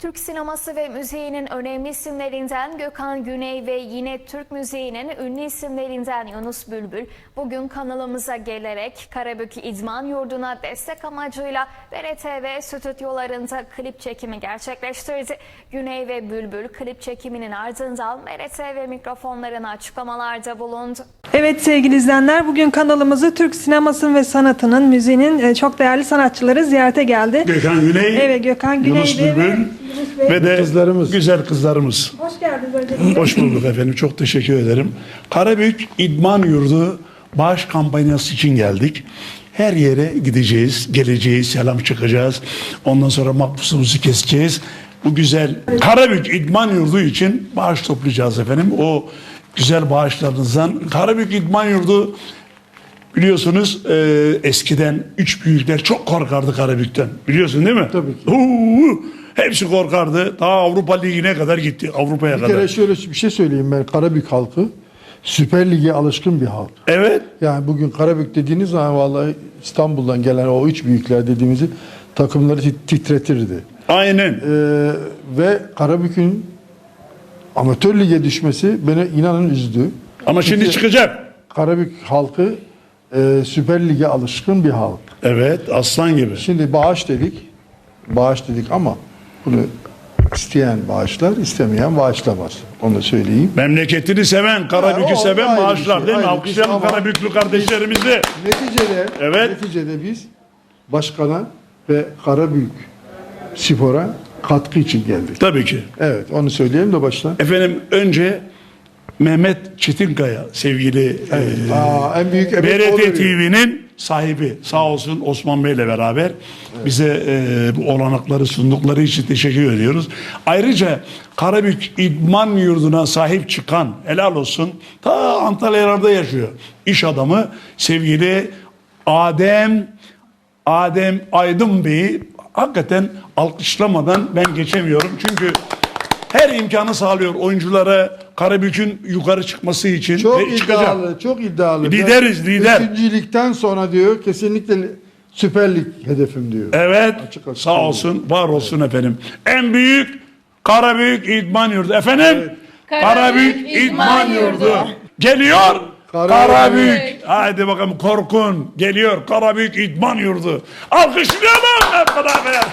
Türk sineması ve müziğinin önemli isimlerinden Gökhan Güney ve yine Türk müziğinin ünlü isimlerinden Yunus Bülbül bugün kanalımıza gelerek Karabük İdman Yurdu'na destek amacıyla BRTV stüdyolarında klip çekimi gerçekleştirdi. Güney ve Bülbül klip çekiminin ardından BRTV mikrofonlarına açıklamalarda bulundu. Evet sevgili izleyenler bugün kanalımızı Türk sinemasının ve sanatının, müziğinin e, çok değerli sanatçıları ziyarete geldi. Gökhan Güney, Evet Gökhan Güney Yunus ve- Bülbül Yunus ve de Kızlarımız. güzel kızlarımız. Hoş geldiniz öncelikle. Hoş bulduk efendim. Çok teşekkür ederim. Karabük İdman Yurdu bağış kampanyası için geldik. Her yere gideceğiz, geleceğiz, selam çıkacağız. Ondan sonra makbuzumuzu keseceğiz. Bu güzel Karabük İdman Yurdu için bağış toplayacağız efendim. O güzel bağışlarınızdan. Karabük İdman Yurdu biliyorsunuz e, eskiden üç büyükler çok korkardı Karabük'ten. Biliyorsun değil mi? Tabii ki. Huu, hepsi korkardı. Daha Avrupa Ligi'ne kadar gitti. Avrupa'ya Bir kadar. kere şöyle bir şey söyleyeyim ben Karabük halkı Süper Lig'e alışkın bir halk. Evet. Yani bugün Karabük dediğiniz zaman vallahi İstanbul'dan gelen o üç büyükler dediğimizi takımları tit- titretirdi. Aynen. Ee, ve Karabük'ün amatör lige düşmesi beni inanın üzdü. Ama şimdi Çünkü çıkacak. Karabük halkı e, Süper Lig'e alışkın bir halk. Evet. Aslan gibi. Şimdi bağış dedik. Bağış dedik ama bunu isteyen bağışlar, istemeyen bağışlamaz. Onu da söyleyeyim. Memleketini seven, Karabük'ü seven maaşlar şey, değil mi? Alkışlayalım şey Karabüklü kardeşlerimizi. Neticede, Evet. neticede biz başkana ve Karabük Spor'a katkı için geldik. Tabii ki. Evet onu söyleyeyim de baştan. Efendim önce Mehmet Çetinkaya sevgili e, Aa, en büyük BRT. TV'nin sahibi sağ olsun Osman Bey'le beraber bize e, bu olanakları sundukları için teşekkür ediyoruz. Ayrıca Karabük İdman Yurdu'na sahip çıkan helal olsun ta Antalyalarda yaşıyor. İş adamı sevgili Adem Adem Aydın Bey'i hakikaten alkışlamadan ben geçemiyorum. Çünkü her imkanı sağlıyor oyunculara Karabük'ün yukarı çıkması için. Çok ve çıkacak. iddialı, çok iddialı. Lideriz, Ben lider. Üçüncülükten sonra diyor kesinlikle Süper Lig hedefim diyor. Evet. Açık açık sağ olsun, var olsun efendim. En büyük Karabük İdman Yurdu. Efendim? Karabük, İdman, Yurdu. Geliyor. Karabük. Haydi bakalım korkun. Geliyor Karabük İdman Yurdu. Alkışlayalım hep beraber.